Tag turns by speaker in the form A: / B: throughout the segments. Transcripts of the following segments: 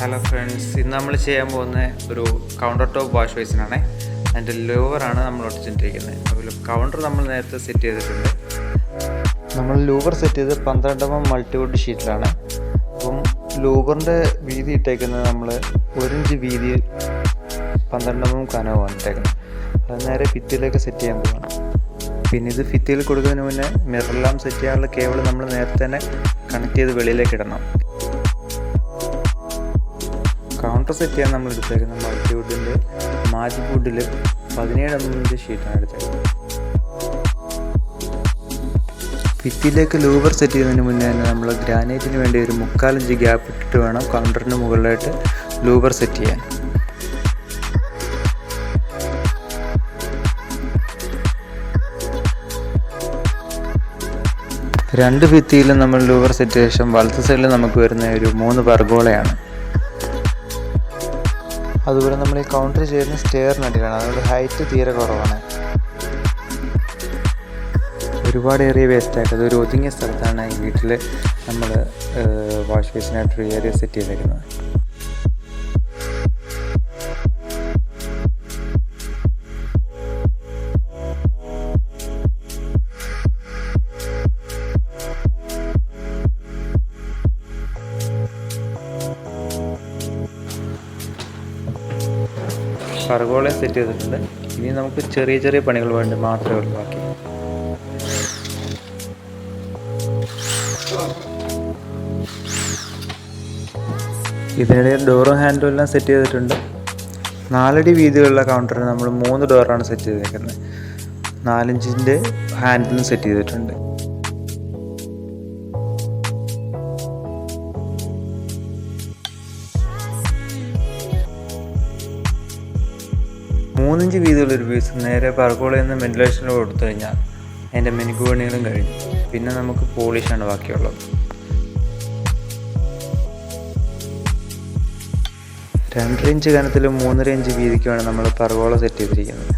A: Hello friends ഇന്ന് നമ്മൾ ചെയ്യാൻ പോകുന്ന ഒരു കൗണ്ടർ ടോപ്പ് വാഷ് ബേസിനാണ് അതിന്റെ ലൂവറാണ് നമ്മൾ ഒട്ടിച്ചിട്ടിരിക്കുന്നത്. അപ്പോൾ കൗണ്ടർ നമ്മൾ നേരത്തെ സെറ്റ് ചെയ്തിട്ടുണ്ട്. നമ്മൾ ലൂവർ സെറ്റ് ചെയ്ത് പന്ത്രണ്ടമം മൾട്ടിവുഡ് ഷീറ്റിലാണ് അപ്പം ലൂവറിന്റെ വീതി ഇട്ടേക്കുന്നത് നമ്മൾ ഒരു ഇഞ്ച് വീതി എം കനവാണ് ഇട്ടേക്കുന്നത്. അത് നേരെ ഭിത്തിയിലേക്ക് സെറ്റ് ചെയ്യാൻ പോകണം പിന്നെ ഇത് ഭിത്തിയിൽ കൊടുക്കുന്നതിന് മുന്നേ മിററെല്ലാം സെറ്റ് ചെയ്യാനുള്ള കേബിൾ നമ്മൾ നേരത്തെ തന്നെ കണക്ട് ചെയ്ത് വെളിയിലേക്ക് ഇടണം. കൗണ്ടർ സെറ്റ് ചെയ്യാൻ നമ്മൾ എടുത്തേക്കുന്നത് മൾട്ടിവുഡിന്റെ മാജിക് വുഡിൽ പതിനേഴ് എം ഷീറ്റാണ് എടുത്തേക്കുന്നത്. ഭിത്തിയിലേക്ക് ലൂവർ സെറ്റ് ചെയ്യുന്നതിന് മുന്നേ തന്നെ നമ്മൾ ഗ്രാനൈറ്റിന് വേണ്ടി ഒരു മുക്കാലഞ്ച് ഗ്യാപ്പ് ഇട്ടിട്ട് വേണം കൗണ്ടറിന് മുകളിലായിട്ട് ലൂവർ സെറ്റ് ചെയ്യാൻ. രണ്ട് ഭിത്തിയിലും നമ്മൾ ലൂവർ സെറ്റ് ശേഷം വലത്ത് സൈഡിൽ നമുക്ക് വരുന്ന ഒരു മൂന്ന് പർഗോളയാണ്. അതുപോലെ നമ്മൾ ഈ കൗണ്ടർ ചെയ്യുന്ന സ്റ്റെയറിനടിയിലാണ് അതുകൊണ്ട് ഹൈറ്റ് തീരെ കുറവാണ്. ഒരുപാട് ഏറിയ വേസ്റ്റ് ആയിട്ട് അതൊരു ഒതുങ്ങിയ സ്ഥലത്താണ് ഈ വീട്ടിൽ നമ്മൾ വാഷ് ബേസിനായിട്ടൊരു ഏരിയ സെറ്റ് ചെയ്തേക്കുന്നത്. കറുകോളെ സെറ്റ് ചെയ്തിട്ടുണ്ട്. ഇനി നമുക്ക് ചെറിയ ചെറിയ പണികൾ വേണ്ടി മാത്രമേ ഉള്ളൂ ബാക്കി. ഇതിനിടയിൽ ഡോറും ഹാൻഡും എല്ലാം സെറ്റ് ചെയ്തിട്ടുണ്ട്. നാലടി വീതിയുള്ള കൗണ്ടറിന് നമ്മൾ മൂന്ന് ഡോറാണ് സെറ്റ് ചെയ്തേക്കുന്നത്. നാലഞ്ചിന്റെ ഹാൻഡിലും സെറ്റ് ചെയ്തിട്ടുണ്ട്. മൂന്നിഞ്ച് വീതിയുള്ള ഒരു പീസ് നേരെ പർഗോളിൽ നിന്ന് വെന്റിലേഷനിൽ കൊടുത്തു കഴിഞ്ഞാൽ അതിന്റെ മെനിക്ക് കഴിഞ്ഞു. പിന്നെ നമുക്ക് പോളിഷാണ് ബാക്കിയുള്ളത്. രണ്ടര ഇഞ്ച് കനത്തിലും മൂന്നര ഇഞ്ച് വീതിക്കുമാണ് നമ്മൾ പറകോള സെറ്റ് ചെയ്തിരിക്കുന്നത്.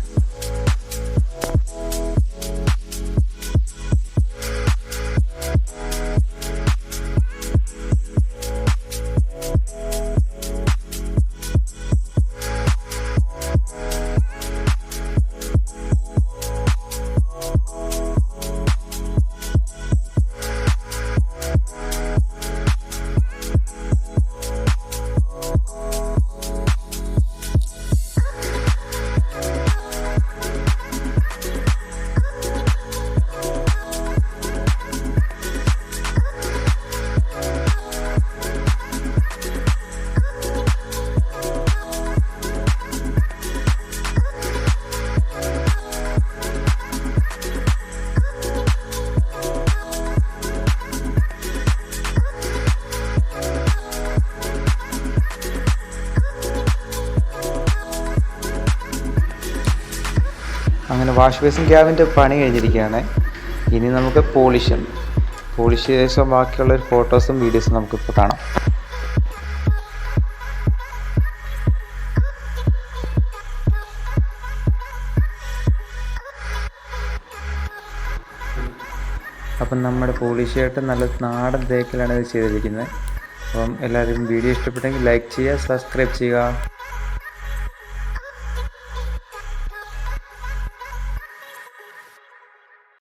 A: അങ്ങനെ വാഷ് ബേസിൻ ക്യാബിന്റെ പണി കഴിഞ്ഞിരിക്കുകയാണ്. ഇനി നമുക്ക് പോളിഷൻ പോളിഷ് ശേഷം ബാക്കിയുള്ള ഫോട്ടോസും വീഡിയോസും നമുക്കിപ്പോൾ കാണാം. അപ്പം നമ്മുടെ പോളിഷായിട്ട് നല്ല നാടൻ തേക്കിലാണ് ഇത് ചെയ്തിരിക്കുന്നത്. അപ്പം എല്ലാവരും വീഡിയോ ഇഷ്ടപ്പെട്ടെങ്കിൽ ലൈക്ക് ചെയ്യുക സബ്സ്ക്രൈബ് ചെയ്യുക.